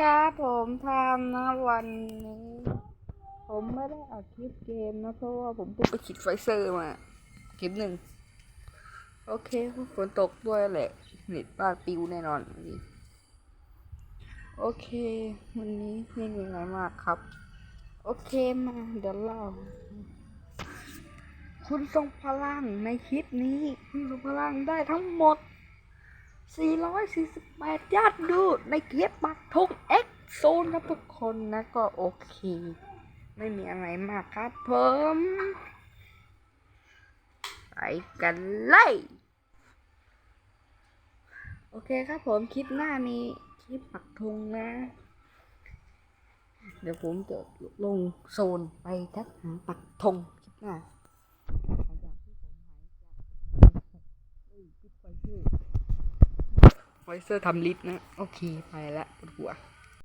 ครับผมทำนะวันนี้ ผมไม่ได้อัดคลิปเกมนะเพราะว่าผมเพิ่งไปฉีดไฟเซอร์มาคลิปหนึ่งโอเคฝนตกด้วยแหละเน็ตบ้านปิวแน่นอนนี่โอเค วันนี้ไม่มีอะไรมากครับ โอเคมาเดี๋ยวเล่าคุณทรงพลังในคลิปนี้ คุณทรงพลังได้ทั้งหมด 448ยอดดูในเกียปักทง X โซนครับทุกคนนะก็โอเค ไม่มีอะไรมากครับผมไปกันเลยโอเคครับผมคลิปหน้ามีคลิปปักธงนะ เดี๋ยวผมจะลงโซนไปทักหาปักธงคลิปหน้าไฟเซอร์ไฟเซอร์ทำลิฟต์นะ โอเค ไปละปวดหัว